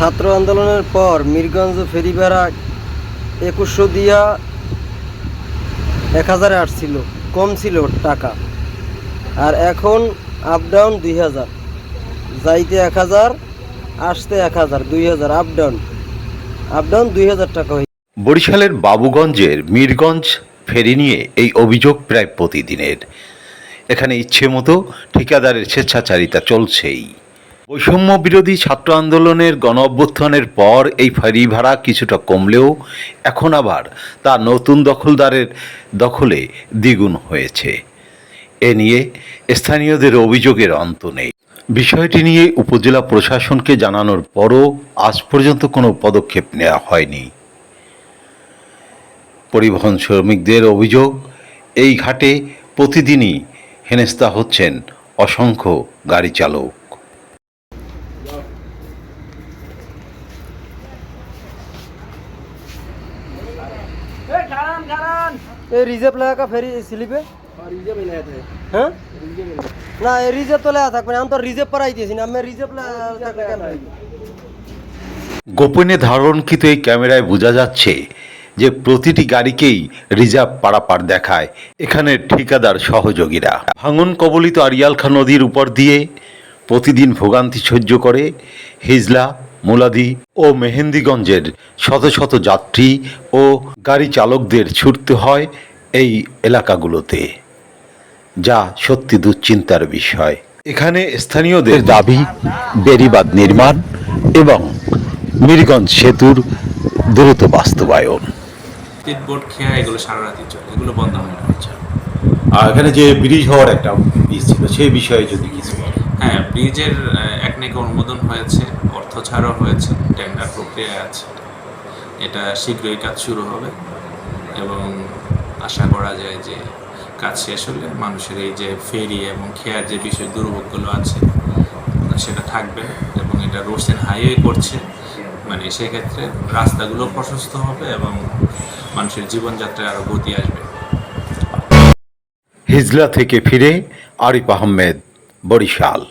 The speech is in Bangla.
ছাত্র আন্দোলনের পর মিরগঞ্জ ফেরি ভাড়া একুশশো দিয়া এক হাজারে আসছিল কম ছিল টাকা। আর এখন আপ ডাউন দুই হাজার। যাইতে এক হাজার, আসতে এক হাজার, দুই হাজার আপ ডাউন আপ ডাউন দুই হাজার টাকা হয়েছে বরিশালের বাবুগঞ্জের মিরগঞ্জ ফেরি নিয়ে এই অভিযোগ প্রায় প্রতিদিনের। এখানে ইচ্ছে মতো ঠিকাদারের স্বেচ্ছাচারিতা চলছেই। বৈষম্য বিরোধী ছাত্র আন্দোলনের গণ অভ্যুত্থানের পর এই ফেরি ভাড়া কিছুটা কমলেও এখন আবার তা নতুন দখলদারের দখলে দ্বিগুণ হয়েছে। এ নিয়ে স্থানীয়দের অভিযোগের অন্ত নেই। বিষয়টি নিয়ে উপজেলা প্রশাসনকে জানানোর পরও আজ পর্যন্ত কোনো পদক্ষেপ নেওয়া হয়নি। পরিবহন শ্রমিকদের অভিযোগ, এই ঘাটে প্রতিদিনই হেনস্থা হচ্ছেন অসংখ্য গাড়ি চালক এই রিজার্ভ লাগা ফেরি স্লিপে? হ্যাঁ? না এই রিজার্ভ তো লেখা থাকবে আমি তো রিজার্ভ পারাই দিয়েছি না আমি রিজার্ভ গোপনে ধারণকৃত এই ক্যামেরায় বোঝা যাচ্ছে যে প্রতিটি গাড়িকেই রিজার্ভ পারাপার দেখায় এখানে ঠিকাদার সহযোগীরা। ভাঙন কবলিত আরিয়ালখা নদীর উপর দিয়ে প্রতিদিন ভোগান্তি সহ্য করে হিজলা মুলাদি ও মেহেন্দিগঞ্জের শত শত যাত্রী ও গাড়ি চালকদের ছুটতে হয় এই এলাকাগুলোতে যা সত্যি দুশ্চিন্তার বিষয়। এখানে স্থানীয়দের দাবি বেড়িবাঁধ নির্মাণ এবং মিরগঞ্জ সেতুর দ্রুত বাস্তবায়ন। বোর্ড খেয়া এগুলো সারা রাতি চলে এগুলো বন্ধ হয় না। আর এখানে যে ব্রিজ হওয়ার একটা ইয়ে ছিল সেই বিষয়ে যদি কিছু হ্যাঁ ব্রিজের আহ, এক নাকি অনুমোদন হয়েছে অর্থ ছাড়াও হয়েছে টেন্ডার প্রক্রিয়া আছে। এটা শীঘ্রই কাজ শুরু হবে এবং আশা করা যায় যে কাজ শেষ হলে মানুষের এই যে ফেরি এবং খেয়ার যে বিষয় দুর্ভোগগুলো আছে সেটা থাকবে এবং এটা অ্যান্ড হাইওয়ে করছে। মানে সেক্ষেত্রে রাস্তাগুলো প্রশস্ত হবে এবং মানুষের জীবনযাত্রায় আরও গতি আসবে। হিজলা থেকে ফিরে আরিফ আহমেদ বরিশাল।